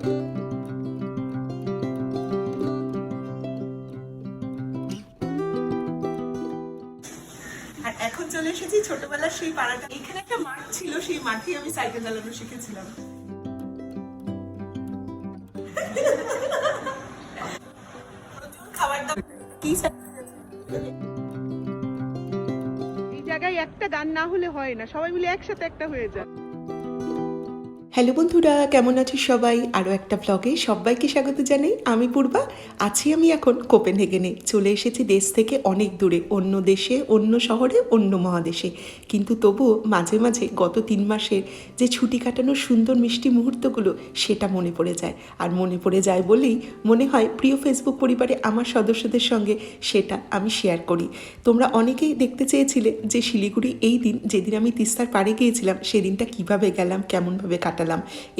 আর এখন চলে এসেছি ছোটবেলার সেই পাড়াটা। এখানে একটা মাঠ ছিল, সেই মাঠে আমি সাইকেল চালানো শিখেছিলাম। এই জায়গায় একটা গান না হলে হয় না, সবাই মিলে একসাথে একটা হয়ে যায়। হ্যালো বন্ধুরা, কেমন আছো সবাই? আরও একটা ব্লগে সবাইকে স্বাগত জানাই। আমি পূর্বা, আছি আমি এখন কোপেন কোপেনহেগেনে। চলে এসেছি দেশ থেকে অনেক দূরে, অন্য দেশে, অন্য শহরে, অন্য মহাদেশে। কিন্তু তবুও মাঝে মাঝে গত তিন মাসের যে ছুটি কাটানোর সুন্দর মিষ্টি মুহূর্তগুলো, সেটা মনে পড়ে যায়। আর মনে পড়ে যায় বলেই মনে হয় প্রিয় ফেসবুক পরিবারে আমার সদস্যদের সঙ্গে সেটা আমি শেয়ার করি। তোমরা অনেকেই দেখতে চেয়েছিলে যে শিলিগুড়ি এই দিন, যেদিন আমি তিস্তার পাড়ে গিয়েছিলাম, সেদিনটা কীভাবে গেলাম, কেমনভাবে কাটালাম।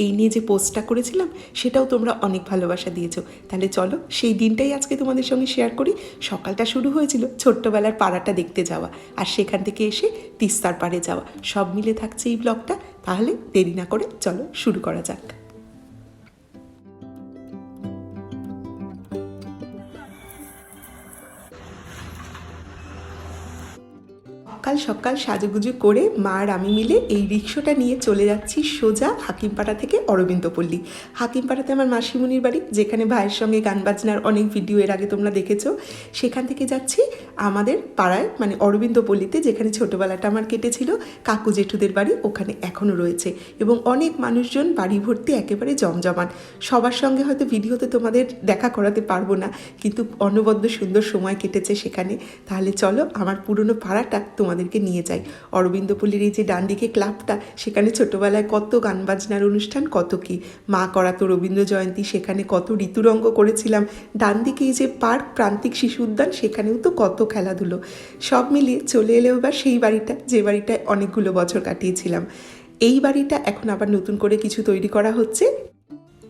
এই নিয়ে যে পোস্টটা করেছিলাম, সেটাও তোমরা অনেক ভালোবাসা দিয়েছ। তাহলে চলো, সেই দিনটাই আজকে তোমাদের সঙ্গে শেয়ার করি। সকালটা শুরু হয়েছিল ছোট্টবেলার পাড়াটা দেখতে যাওয়া আর সেখান থেকে এসে তিস্তার পাড়ে যাওয়া। সব মিলে থাকছে এই ব্লগটা তাহলে দেরি না করে চলো, শুরু করা যাক। সকাল সাজুগুজু করে মা আর আমি মিলে এই রিক্সাটা নিয়ে চলে যাচ্ছি সোজা হাকিমপাড়া থেকে অরবিন্দপল্লী। হাকিমপাড়াতে আমার মাসিমণির বাড়ি, যেখানে ভাইয়ের সঙ্গে গান বাজনার অনেক ভিডিও এর আগে তোমরা দেখেছ। সেখান থেকে যাচ্ছি আমাদের পাড়ায় মানে অরবিন্দপল্লীতে, যেখানে ছোটোবেলাটা আমার কেটেছিল, কাকু জেঠুদের বাড়ি, ওখানে এখনও রয়েছে। এবং অনেক মানুষজন বাড়ি ভর্তি একেবারে জমজমান সবার সঙ্গে হয়তো ভিডিওতে তোমাদের দেখা করাতে পারব না, কিন্তু অনবদ্য সুন্দর সময় কেটেছে সেখানে। তাহলে চলো, আমার পুরনো পাড়াটা তোমাদেরকে নিয়ে যাই অরবিন্দপল্লীর এই যে ডান দিকে ক্লাবটা, সেখানে ছোটোবেলায় কত গান বাজনার অনুষ্ঠান, কত কি? মা করাতো রবীন্দ্র জয়ন্তী, সেখানে কত ঋতুরঙ্গ করেছিলাম। ডান দিকে এই যে পার্ক, প্রান্তিক শিশু উদ্যান, সেখানেও তো কত খেলাধুলো। সব মিলিয়ে চলে এলেও এবার সেই বাড়িটা, যে বাড়িটায় অনেকগুলো বছর কাটিয়েছিলাম। এই বাড়িটা এখন আবার নতুন করে কিছু তৈরি করা হচ্ছে।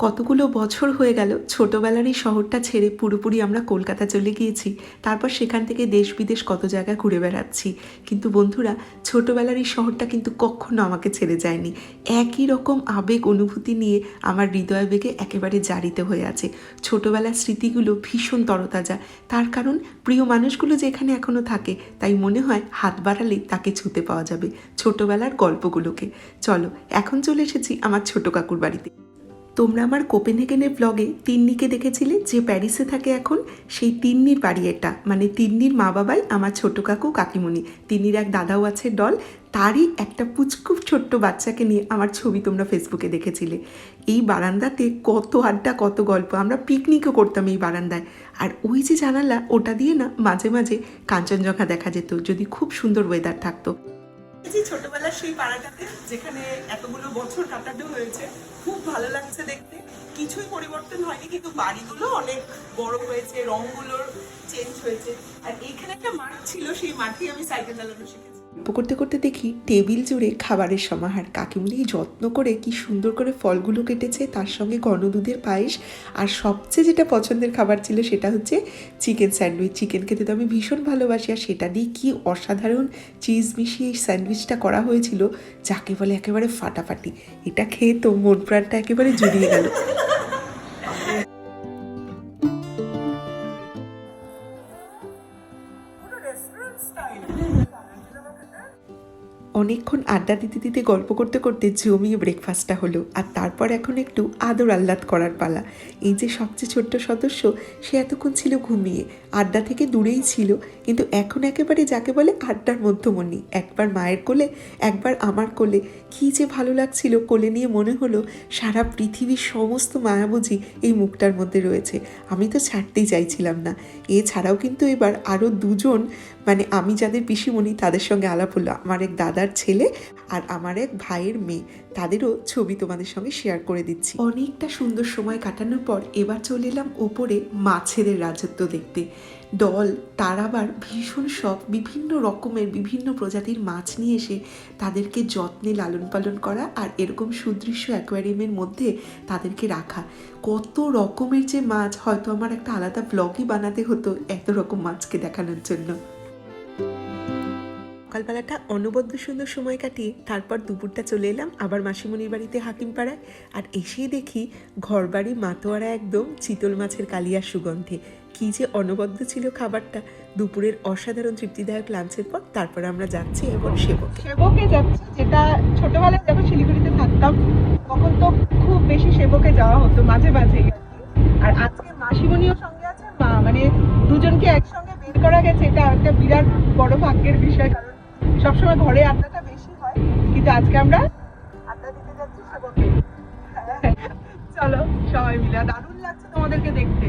কতগুলো বছর হয়ে গেল ছোটোবেলার এই শহরটা ছেড়ে পুরোপুরি আমরা কলকাতা চলে গিয়েছি। তারপর সেখান থেকে দেশ বিদেশ কত জায়গা ঘুরে বেড়াচ্ছি। কিন্তু বন্ধুরা, ছোটোবেলার এই শহরটা কিন্তু কখনো আমাকে ছেড়ে যায়নি। একই রকম আবেগ অনুভূতি নিয়ে আমার হৃদয় বেগে একেবারে জারিত হয়ে আছে। ছোটোবেলার স্মৃতিগুলো ভীষণ তরতাজা। তার কারণ, প্রিয় মানুষগুলো যে এখানে এখনও থাকে, তাই মনে হয় হাত বাড়ালেই তাকে ছুতে পাওয়া যাবে ছোটোবেলার গল্পগুলোকে। চলো, এখন চলে এসেছি আমার ছোট কাকুর বাড়িতে। তোমরা আমার কোপেনহেগেনের ব্লগে তিন্নিকে দেখেছিলে, যে প্যারিসে থাকে এখন, সেই তিন্নির বাড়ি এটা। মানে তিন্নির মা বাবাই আমার ছোট কাকু কাকিমণি। তিন্নির এক দাদাও আছে ডল তারই একটা পুচকুপ ছোট্ট বাচ্চাকে নিয়ে আমার ছবি তোমরা ফেসবুকে দেখেছিলে। এই বারান্দাতে কত আড্ডা, কত গল্প, আমরা পিকনিকও করতাম এই বারান্দায়। আর ওই যে জানালা, ওটা দিয়ে না মাঝে মাঝে কাঞ্চনজঙ্ঘা দেখা যেত, যদি খুব সুন্দর ওয়েদার থাকতো। এই ছোটবেলার সেই পাড়াটাতে যেখানে এতগুলো বছর কাটানো হয়েছে, খুব ভালো লাগছে দেখতে। কিছুই পরিবর্তন হয়নি, কিন্তু বাড়িগুলো অনেক বড় হয়েছে রঙগুলোর চেঞ্জ হয়েছে। আর এখানে একটা মাঠ ছিল, সেই মাঠেই আমি সাইকেল চালানো শিখেছি। করতে করতে দেখি টেবিল জুড়ে খাবারের সমাহার। কাকিমুনি যত্ন করে কি সুন্দর করে ফলগুলো কেটেছে, তার সঙ্গে ঘন দুধের পায়েস। আর সবচেয়ে যেটা পছন্দের খাবার ছিল সেটা হচ্ছে চিকেন স্যান্ডউইচ। চিকেন খেতে তো আমি ভীষণ ভালোবাসি আর সেটা দিয়ে কি অসাধারণ চিজ মিশিয়ে এই স্যান্ডউইচটা করা হয়েছিল, যাকে বলে একেবারে ফাটাফাটি। এটা খেয়ে তো মন প্রাণটা একেবারে জুড়িয়ে গেল। অনেকক্ষণ আড্ডা দিতে দিতে গল্প করতে করতে জমিয়ে ব্রেকফাস্টটা হলো আর তারপর এখন একটু আদর আহ্লাদ করার পালা। এই যে সবচেয়ে ছোট্ট সদস্য, সে এতক্ষণ ছিল ঘুমিয়ে। আড্ডা থেকে দূরেই ছিল। কিন্তু এখন একেবারে যাকে বলে আড্ডার মধ্যমণি, একবার মায়ের কোলে, একবার আমার কোলে। কী যে ভালো লাগছিল কোলে নিয়ে মনে হলো সারা পৃথিবীর সমস্ত মায়াবুঝি এই মুখটার মধ্যে রয়েছে। আমি তো ছাড়তেই চাইছিলাম না। এছাড়াও কিন্তু এবার আরও দুজন মানে আমি যাদের পিসিমণি তাদের সঙ্গে আলাপ হলো। আমার এক দাদার ছেলে আর আমার এক ভাইয়ের মেয়ে। তাদেরও ছবি তোমাদের সঙ্গে শেয়ার করে দিচ্ছি। অনেকটা সুন্দর সময় কাটানোর পর এবার চলে এলাম ওপরে মাছেদের রাজত্ব দেখতে। দল তার আবার ভীষণ শখ, বিভিন্ন রকমের বিভিন্ন প্রজাতির মাছ নিয়ে এসে তাদেরকে যত্নে লালন পালন করা আর এরকম সুদৃশ্য অ্যাকোয়ারিয়ামের মধ্যে তাদেরকে রাখা। কত রকমের যে মাছ, হয়তো আমার একটা আলাদা ব্লগই বানাতে হতো এত রকম মাছকে দেখানোর জন্য। সকালবেলাটা অনবদ্য সুন্দর সময় কাটিয়ে তারপর দুপুরটা চলে এলাম আবার মাসিমণির বাড়িতে হাকিমপাড়ায় আর এসেই দেখি ঘরবাড়ি মাতোয়ারা একদম চিতল মাছের কালিয়ার সুগন্ধে। কি যে অনবদ্য ছিল খাবারটা। দুপুরের অসাধারণ তৃপ্তিদায়ক লাঞ্চের পর তারপর আমরা যাচ্ছি এবং সেবক। সেবকে যাচ্ছি, যেটা ছোটবেলায় যখন শিলিগুড়িতে থাকতাম, তখন তো খুব বেশি সেবকে যাওয়া হতো, মাঝে মাঝে আর আজকে মাসিমণিও সঙ্গে আছে, মা মানে দুজনকে একসঙ্গে বের করা গেছে, এটা একটা বিরাট বড় ভাগ্যের বিষয়, কারণ সবসময় ঘরে আড্ডাটা বেশি হয়, কিন্তু আজকে আমরা আড্ডা দিতে যাচ্ছি সেবকে। চলো সবাই মিলে, দারুণ লাগছে তোমাদেরকে দেখতে।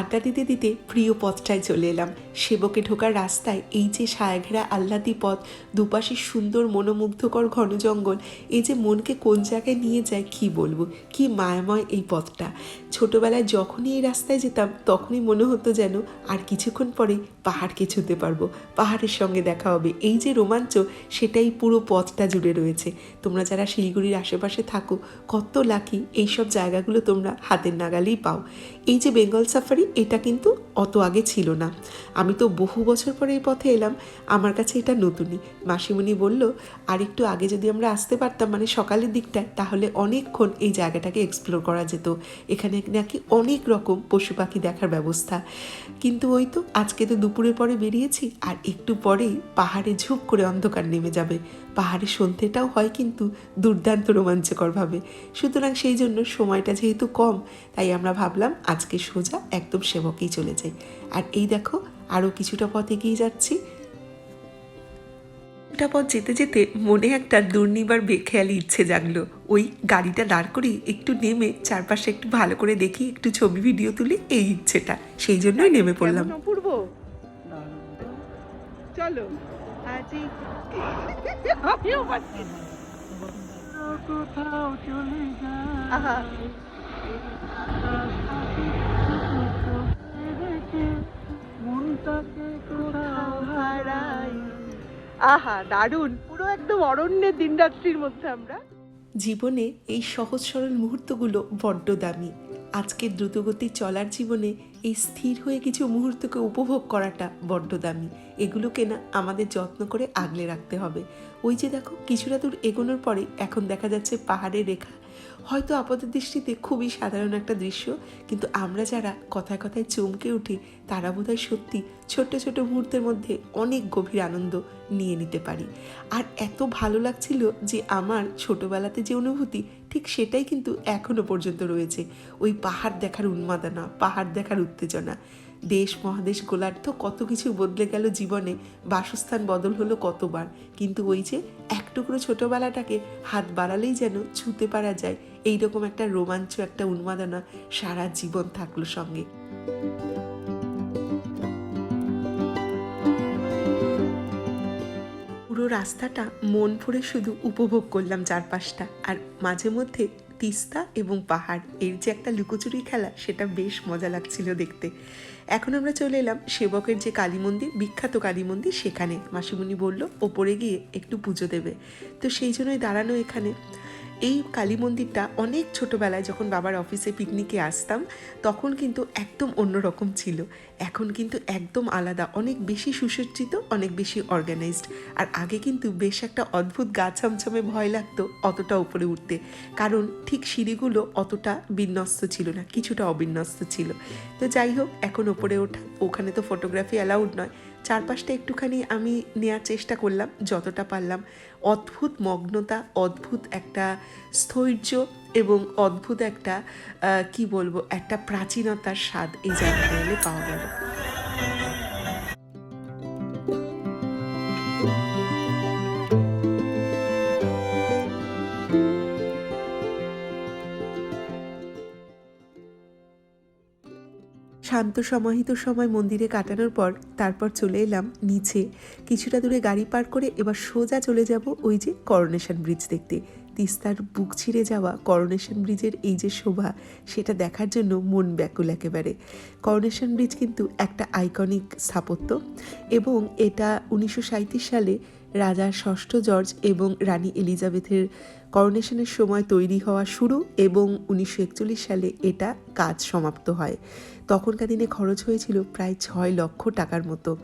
আড্ডা দিতে দিতে প্রিয় পথটায় চলে এলাম। সেবকে ঢোকার রাস্তায় এই যে সায়াঘেরা আহ্লাদি পথ, দুপাশে সুন্দর মনোমুগ্ধকর ঘন জঙ্গল এই যে মনকে কোন জায়গায় নিয়ে যায় কি বলব? কি মায়াময় এই পথটা। ছোটবেলায় যখনই এই রাস্তায় যেতাম, তখনই মনে হতো যেন আর কিছুক্ষণ পরেই পাহাড়কে ছুতে পারব। পাহাড়ের সঙ্গে দেখা হবে। এই যে রোমাঞ্চ, সেটাই পুরো পথটা জুড়ে রয়েছে। তোমরা যারা শিলিগুড়ির আশেপাশে থাকো, কত লাকি এইসব জায়গাগুলো তোমরা হাতের নাগালেই পাও। এই যে বেঙ্গল সাফারি, এটা কিন্তু অত আগে ছিল না। আমি তো বহু বছর পরে এই পথে এলাম, আমার কাছে এটা নতুনই। মাসিমণি বলল আর একটু আগে যদি আমরা আসতে পারতাম মানে সকালের দিকটায়, তাহলে অনেকক্ষণ এই জায়গাটাকে এক্সপ্লোর করা যেত। এখানে নাকি অনেক রকম পশু পাখি দেখার ব্যবস্থা। কিন্তু ওই তো, আজকে তো দুপুরের পরে বেরিয়েছি, আর একটু পরেই পাহাড়ে ঝুপ করে অন্ধকার নেমে যাবে। পাহাড়ে সন্ধ্যেটাও হয় কিন্তু দুর্দান্ত রোমাঞ্চকরভাবে। সুতরাং সেই জন্য সময়টা যেহেতু কম, তাই আমরা ভাবলাম আজকে সোজা একদম সেবকেই চলে যাই। আর এই দেখো আরও কিছুটা পথ এগিয়ে যাচ্ছি। একটা পথ যেতে যেতে মনে একটা দুর্নিবার বেখেয়ালি ইচ্ছে জাগলো। ওই গাড়িটা দাঁড় করি একটু নেমে চারপাশে একটু ভালো করে দেখি একটু ছবি ভিডিও তুলি এই ইচ্ছেটা। সেই জন্যই নেমে পড়লাম। অপূর্ব। চলো আজি আমিও আহা আহা দারুণ। পুরো একদম অরণ্যের দিনরাত্রির মধ্যে আমরা। জীবনে এই সহজ সরল মুহূর্তগুলো বড্ড দামি। আজকের দ্রুতগতি চলার জীবনে এই স্থির হয়ে কিছু মুহূর্তকে উপভোগ করাটা বড্ড দামি। এগুলোকে না আমাদের যত্ন করে আগলে রাখতে হবে। ওই যে দেখো কিছুটা দূর এগোনোর পরে এখন দেখা যাচ্ছে পাহাড়ের রেখা। হয়তো আপাত দৃষ্টিতে খুবই সাধারণ একটা দৃশ্য, কিন্তু আমরা যারা কথায় কথায় চমকে উঠি, তারা বোধহয় সত্যি ছোট্ট ছোট মুহূর্তের মধ্যে অনেক গভীর আনন্দ নিয়ে নিতে পারি। আর এত ভালো লাগছিল যে আমার ছোটবেলাতে যে অনুভূতি, ঠিক সেটাই কিন্তু এখনও পর্যন্ত রয়েছে। ওই পাহাড় দেখার উন্মাদনা, পাহাড় দেখার উত্তেজনা। দেশ, মহাদেশ গোলার্ধ কত কিছু বদলে গেল জীবনে, বাসস্থান বদল হলো কতবার। কিন্তু ওই যে এক টুকরো ছোটবেলাটাকে হাত বাড়ালেই যেন ছুতে পারা যায়, এইরকম একটা রোমাঞ্চ, একটা উন্মাদনা সারা জীবন থাকল সঙ্গে। পুরো রাস্তাটা মন ভরে শুধু উপভোগ করলাম চারপাশটা, আর মাঝে মধ্যে তিস্তা এবং পাহাড়, এর যে একটা লুকোচুরি খেলা, সেটা বেশ মজা লাগছিল দেখতে। এখন আমরা চলে এলাম সেবকের যে কালী মন্দির, বিখ্যাত কালী মন্দির সেখানে। মাসিমণি বলল, ওপরে গিয়ে একটু পুজো দেবে। তো সেই জন্যই দাঁড়ানো এখানে। এই কালী মন্দিরটা অনেক ছোটবেলায় যখন বাবার অফিসে পিকনিকে আসতাম, তখন কিন্তু একদম অন্যরকম ছিল। এখন কিন্তু একদম আলাদা, অনেক বেশি সুসজ্জিত, অনেক বেশি অর্গানাইজড আর আগে কিন্তু বেশ একটা অদ্ভুত গা ছমছমে ভয় লাগতো অতটা উপরে উঠতে। কারণ ঠিক সিঁড়িগুলো অতটা বিন্যস্ত ছিল না, কিছুটা অবিন্যস্ত ছিল। তো যাই হোক, এখন ওপরে ওঠা, ওখানে তো ফটোগ্রাফি অ্যালাউড নয়। চারপাশটা একটুখানি আমি নেওয়ার চেষ্টা করলাম, যতটা পারলাম। অদ্ভুত মগ্নতা, অদ্ভুত একটা স্থৈর্য এবং অদ্ভুত একটা কি বলব, একটা প্রাচীনতার স্বাদ এই জায়গাটা এলে পাওয়া গেল। শান্ত সমাহিত সময় মন্দিরে কাটানোর পর তারপর চলে এলাম নিচে। কিছুটা দূরে গাড়ি পার করে এবার সোজা চলে যাব ওই যে করোনেশন ব্রিজ দেখতে। তিস্তার বুক ছিঁড়ে যাওয়া করোনেশন ব্রিজের এই যে শোভা, সেটা দেখার জন্য মন ব্যাকুল একেবারে। করোনেশন ব্রিজ কিন্তু একটা আইকনিক স্থাপত্য এবং এটা উনিশশো সাঁইত্রিশ সালে রাজা ষষ্ঠ জর্জ এবং রানী এলিজাবেথের করোনেশনের সময় তৈরি হওয়া শুরু এবং উনিশশো একচল্লিশ সালে এটা কাজ সমাপ্ত হয়। তখনকার দিনে খরচ হয়েছিল প্রায় ছয় লক্ষ টাকার মতো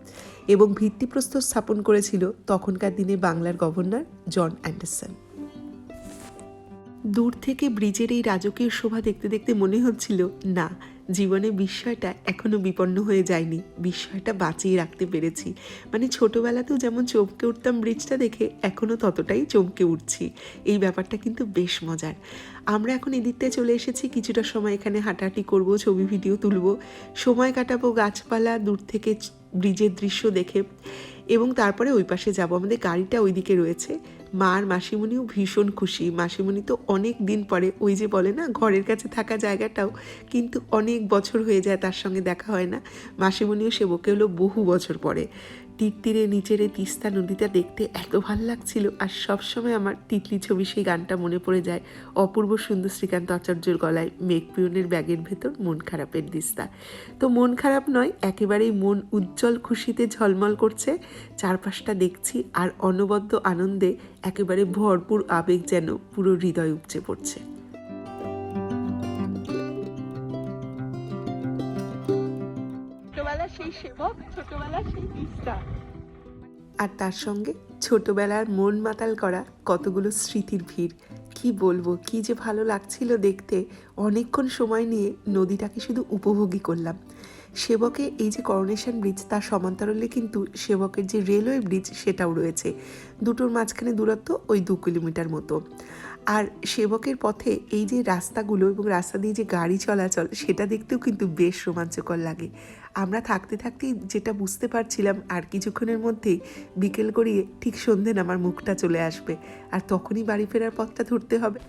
এবং ভিত্তিপ্রস্তর স্থাপন করেছিল তখনকার দিনে বাংলার গভর্নর জন অ্যান্ডারসন। দূর থেকে ব্রিজের এই রাজকীয় শোভা দেখতে দেখতে মনে হচ্ছিল, না জীবনে বিস্ময়টা এখনও বিপন্ন হয়ে যায়নি। বিস্ময়টা বাঁচিয়ে রাখতে পেরেছি। মানে ছোটোবেলাতেও যেমন চমকে উঠতাম ব্রিজটা দেখে, এখনও ততটাই চমকে উঠছি। এই ব্যাপারটা কিন্তু বেশ মজার। আমরা এখন এদিকটায় চলে এসেছি, কিছুটা সময় এখানে হাঁটাহাঁটি করব, ছবি, ভিডিও তুলব। সময় কাটাবো গাছপালা, দূর থেকে ব্রিজের দৃশ্য দেখে এবং তারপরে ওই পাশে যাব। আমাদের গাড়িটা ওইদিকে রয়েছে। মা আর মাসিমণিও ভীষণ খুশি। মাসিমণি তো অনেক দিন পরে ওই যে বলে না, ঘরের কাছে থাকা জায়গাটাও কিন্তু অনেক বছর হয়ে যায় তার সঙ্গে দেখা হয় না। মাসিমণিও সে বকে হলো বহু বছর পরে। তীর তীরে নিচের এই তিস্তা নদীটা দেখতে এত ভালো লাগছিল আর সবসময় আমার তিতলি ছবি সেই গানটা মনে পড়ে যায়। অপূর্ব সুন্দর শ্রীকান্ত আচার্যর গলায় মেঘ পিয়নের ব্যাগের ভেতর মন খারাপের দিস্তা। তো মন খারাপ নয়, একেবারেই মন উজ্জ্বল খুশিতে ঝলমল করছে। চারপাশটা দেখছি আর অনবদ্য আনন্দে একেবারে ভরপুর আবেগ যেন পুরো হৃদয় উপচে পড়ছে। সেবক ছোটবেলার সেই তিস্তা আর তার সঙ্গে ছোটবেলার মন মাতাল করা কতগুলো স্মৃতির ভিড়। কি বলব, কি যে ভালো লাগছিল দেখতে। অনেকক্ষণ সময় নিয়ে নদীটাকে শুধু উপভোগী করলাম। সেবকে এই যে করোনেশন ব্রিজ তার সমান্তরালে কিন্তু সেবকের যে রেলওয়ে ব্রিজ সেটাও রয়েছে। দুটোর মাঝখানে দূরত্ব ওই দু কিলোমিটার মতো। আর সেবকের পথে এই যে রাস্তাগুলো এবং রাস্তা দিয়ে যে গাড়ি চলাচল, সেটা দেখতেও কিন্তু বেশ রোমাঞ্চকর লাগে। আমরা থাকতে থাকতেই যেটা বুঝতে পারছিলাম আর কিছুক্ষণের মধ্যেই বিকেল গড়িয়ে ঠিক সন্ধে আমার মুখটা চলে আসবে আর তখনই বাড়ি ফেরার পথটা ধরতে হবে।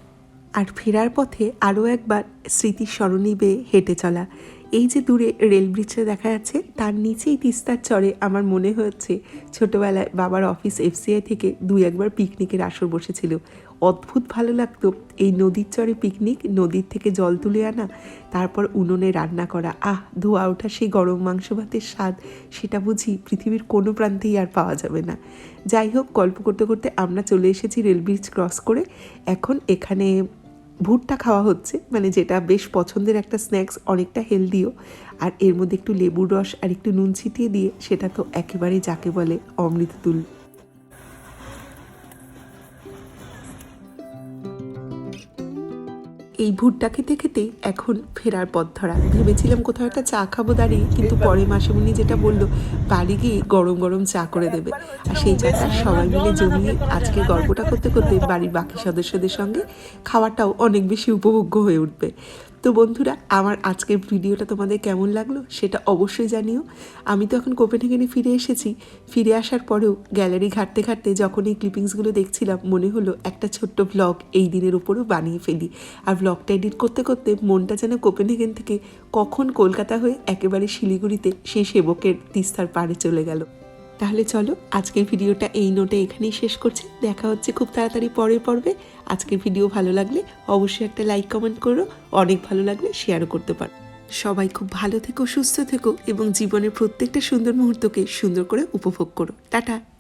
আর ফেরার পথে আরও একবার স্মৃতির স্মরণী বেয়ে হেঁটে চলা। এই যে দূরে রেল ব্রিজটা দেখা যাচ্ছে, তার নিচেই তিস্তার চরে আমার মনে হচ্ছে ছোটোবেলায় বাবার অফিস এফসিআই থেকে দুই একবার পিকনিকের আসর বসেছিল। অদ্ভুত ভালো লাগতো। এই নদীর চরে পিকনিক নদীর থেকে জল তুলে আনা, তারপর উনুনে রান্না করা। আহ, ধোয়া ওঠা সেই গরম মাংস ভাতের স্বাদ, সেটা বুঝি পৃথিবীর কোনো প্রান্তেই আর পাওয়া যাবে না। যাই হোক, গল্প করতে করতে আমরা চলে এসেছি রেল ব্রিজ ক্রস করে। এখন এখানে ভুট্টা খাওয়া হচ্ছে মানে যেটা বেশ পছন্দের একটা স্ন্যাক্স অনেকটা হেলদিও আর এর মধ্যে একটু লেবুর রস আর একটু নুন ছিটিয়ে দিয়ে, সেটা তো একেবারেই যাকে বলে অমৃত এই ভুট্টা খেতে খেতে এখন ফেরার পথ ধরা। ভেবেছিলাম কোথাও একটা চা খাব দাঁড়িয়ে, কিন্তু পরে মাসিমণি যেটা বলল, বাড়ি গিয়ে গরম গরম চা করে দেবে। আর সেই চাটা সবাই মিলে জমিয়ে আজকে গল্পটা করতে করতে বাড়ির বাকি সদস্যদের সঙ্গে খাওয়াটাও অনেক বেশি উপভোগ্য হয়ে উঠবে। তো বন্ধুরা, আমার আজকের ভিডিওটা তোমাদের কেমন লাগল সেটা অবশ্যই জানিও। আমি তো এখন কোপেনহেগেনে ফিরে এসেছি। ফিরে আসার পরেও গ্যালারি ঘাটতে ঘাটতে যখন এই ক্লিপিংসগুলো দেখছিলাম, মনে হলো একটা ছোট্ট ব্লগ এই দিনের উপরেও বানিয়ে ফেলি। আর ব্লগটা এডিট করতে করতে মনটা যেন কোপেনহেগেন থেকে কখন কলকাতা হয়ে একেবারে শিলিগুড়িতে সেই সেবকের তিস্তার পাড়ে চলে গেল। তাহলে চলো আজকের ভিডিওটা এই নোটে এখানেই শেষ করছি। দেখা হচ্ছে খুব তাড়াতাড়ি পরের পর্বে। আজকের ভিডিও ভালো লাগলে অবশ্যই একটা লাইক কমেন্ট করো। অনেক ভালো লাগলে শেয়ারও করতে পারো। সবাই খুব ভালো থেকো, সুস্থ থেকো এবং জীবনের প্রত্যেকটা সুন্দর মুহূর্তকে সুন্দর করে উপভোগ করো। টাটা!